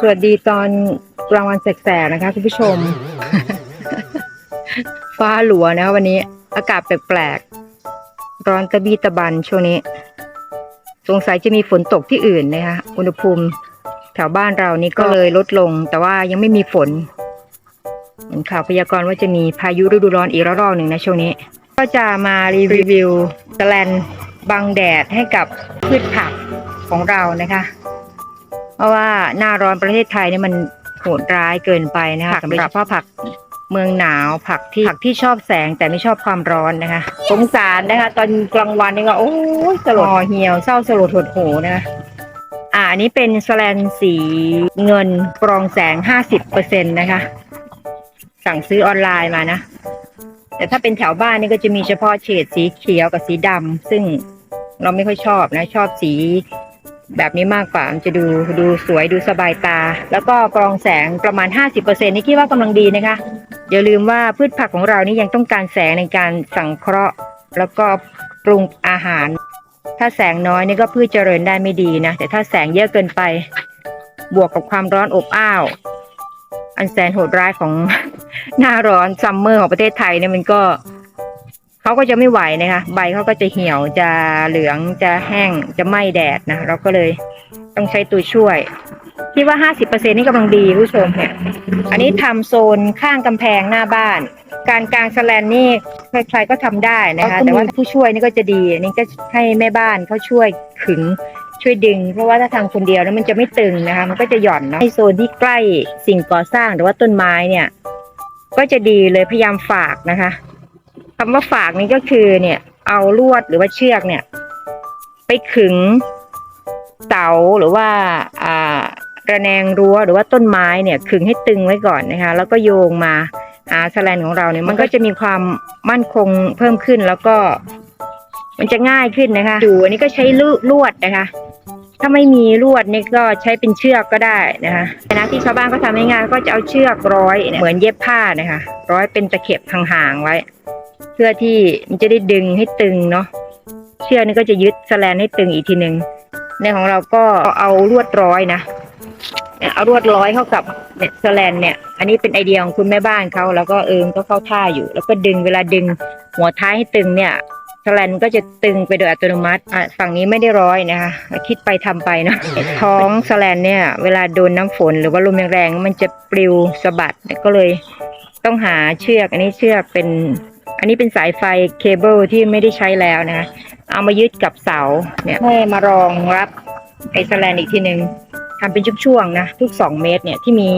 สวัสดีตอนกลางวันแสกๆนะคะคุณผู้ชม ฟ้าหลัวนะวันนี้อากาศแปลกๆ ร้อนตะบีตะบันช่วงนี้ สงสัยจะมีฝนตกที่อื่นนะคะอุณหภูมิแถวบ้านเรานี่ก็เลยลดลง แต่ว่ายังไม่มีฝน เห็นข่าวพยากรณ์ว่าจะมีพายุฤดูร้อนอีกระลอกหนึ่งนะช่วงนี้ ก็จะมารีวิวสแลนบังแดดให้กับพืชผักของเรานะคะ เพราะว่าหน้าร้อนประเทศไทยเนี่ยมันโหดร้ายเกินไปนะคะสำหรับผักเมืองหนาวผักที่ผักที่ชอบแสงแต่ไม่ชอบความร้อนนะคะ สงสารนะคะ ตอนกลางวันนี่ก็โอ้ยสลดห่อเหี่ยวเศร้าสลดหดหูนะคะอ่าอันนี้เป็นสแลนสีเงินกรองแสงห้าสิบเปอร์เซ็นต์นะคะ สั่งซื้อออนไลน์มานะ แต่ถ้าเป็นแถวบ้านนี่ก็จะมีเฉพาะเฉดสีเขียวกับสีดำซึ่งเราไม่ค่อยชอบนะ ชอบสีแบบนี้มากกว่ามันจะดูดูสวยดูสบายตา แล้วก็กรองแสงประมาณ 50%นี่คิดว่ากำลังดีนะคะ อย่าลืมว่าพืชผักของเรานี่ยังต้องการแสงในการสังเคราะห์ แล้วก็ปรุงอาหาร ถ้าแสงน้อยนี่ก็พืชเจริญได้ไม่ดีนะ แต่ถ้าแสงเยอะเกินไป บวกกับความร้อนอบอ้าว อันแสนโหดร้ายของ หน้าร้อนซัมเมอร์ของประเทศไทยเนี่ยมันก็เขาก็จะไม่ไหวนะคะ ใบเขาก็จะเหี่ยวจะเหลืองจะแห้งจะไหม้แดดนะเราก็เลยต้องใช้ตัวช่วยคิดว่าห้าสิบเปอร์เซ็นนี่กำลังดีผู้ชมเนี่ย อันนี้ทำโซนข้างกำแพงหน้าบ้าน การกางสแลนนี่ใครๆก็ทำได้นะคะ แต่ว่าผู้ช่วยนี่ก็จะดีอันนี้ก็ให้แม่บ้านเขาช่วยขึงช่วยดึง เพราะว่าถ้าทำคนเดียวแล้วมันจะไม่ตึงนะคะ มันก็จะหย่อนเนาะในโซนที่ใกล้สิ่งก่อสร้างหรือว่าต้นไม้เนี่ย ก็จะดีเลยพยายามฝากนะคะคำว่าฝากนี่ก็คือเนี่ย เอาลวดหรือว่าเชือกเนี่ย ไปขึงเสาหรือว่าอ่าระแนงรั้วหรือว่าต้นไม้เนี่ยขึงให้ตึงไว้ก่อนนะคะ แล้วก็โยงมาหาสแลนของเราเนี่ยมันก็จะมีความมั่นคงเพิ่มขึ้นแล้วก็ มันจะง่ายขึ้นนะคะดูอันนี้ก็ใช้ลวดนะคะ ถ้าไม่มีลวดนี่ก็ใช้เป็นเชือกก็ได้นะคะนะที่ชาวบ้านก็ทำง่ายๆก็จะเอาเชือกร้อยเนี่ยเหมือนเย็บผ้านะคะร้อยเป็นตะเข็บห่างๆไว้ เพื่อที่มันจะได้ดึงให้ตึงเนาะเชือกนี่ก็จะยึดสแลนให้ตึงอีกทีหนึ่งในของเราก็เอาลวดร้อยนะเนี่ยเอาลวดร้อยเข้ากับเนี่ยสแลนเนี่ย อันนี้เป็นไอเดียของคุณแม่บ้านเขาแล้วก็เอิมก็เข้าท่าอยู่ แล้วก็ดึงเวลาดึงหัวท้ายให้ตึงเนี่ยส แลนก็จะตึงไปโดยอัตโนมัติอะฝั่งนี้ไม่ได้ร้อยนะคะ คิดไปทำไปเนอะท้องสแลนเนี่ย เวลาโดนน้ำฝนหรือว่าลมแรงๆมันจะปลิวสะบัดก็เลยต้องหาเชือก อันนี้เชือกเป็น อันนี้เป็นสายไฟเคเบิลที่ไม่ได้ใช้แล้วนะคะเอามายึดกับเสาเนี่ยให้มารองรับไอสแลนอีกทีหนึ่งทำเป็นช่วงๆนะทุกสองเมตรเนี่ยที่มี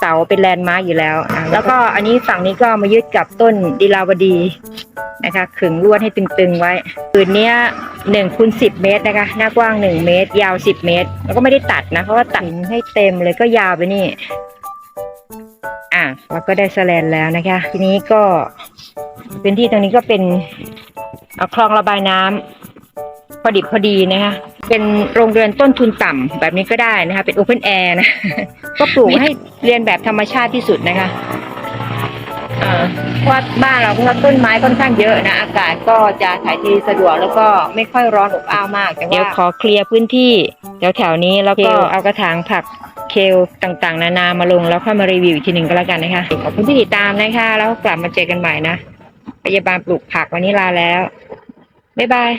เสาเป็นแลนด์มาร์กอยู่แล้วอะแล้วก็อันนี้ฝั่งนี้ก็มายึดกับต้นดีลาวดี นะคะขึงลวดให้ตึงๆไว้ปืนเนี้ยหนึ่งคูณสิบเมตรนะคะ หน้ากว้างหนึ่งเมตร ยาวสิบเมตร แล้วก็ไม่ได้ตัดนะ เพราะว่าตัดให้เต็มเลยก็ยาวไปนี่ อะเราก็ได้สแลนแล้วนะคะ ทีนี้ก็พื้นที่ตรงนี้ก็เป็นเอาคลองระบายน้ำพอดิบพอดีนะคะ เป็นโรงเรือนต้นทุนต่ำแบบนี้ก็ได้นะคะ เป็นโอเพนแอร์นะ ก็ปลูกให้เรียนแบบธรรมชาติที่สุดนะคะ เอ่อเพราะว่าบ้านเราเพราะว่าต้นไม้ค่อนข้างเยอะนะ อากาศก็จะถ่ายเทสะดวกแล้วก็ไม่ค่อยร้อนอบอ้าวมาก แต่ว่าเดี๋ยวขอเคลียร์พื้นที่แถวแถวๆนี้แล้วก็เอากระถางผักเคลต่างๆ นานามาลงแล้วค่อยมารีวิวอีกทีหนึ่งก็แล้วกันนะคะขอบคุณที่ติดตามนะคะ แล้วกลับมาเจอกันใหม่นะพยาบาลปลูกผักวันนี้ลาแล้วบ๊ายบาย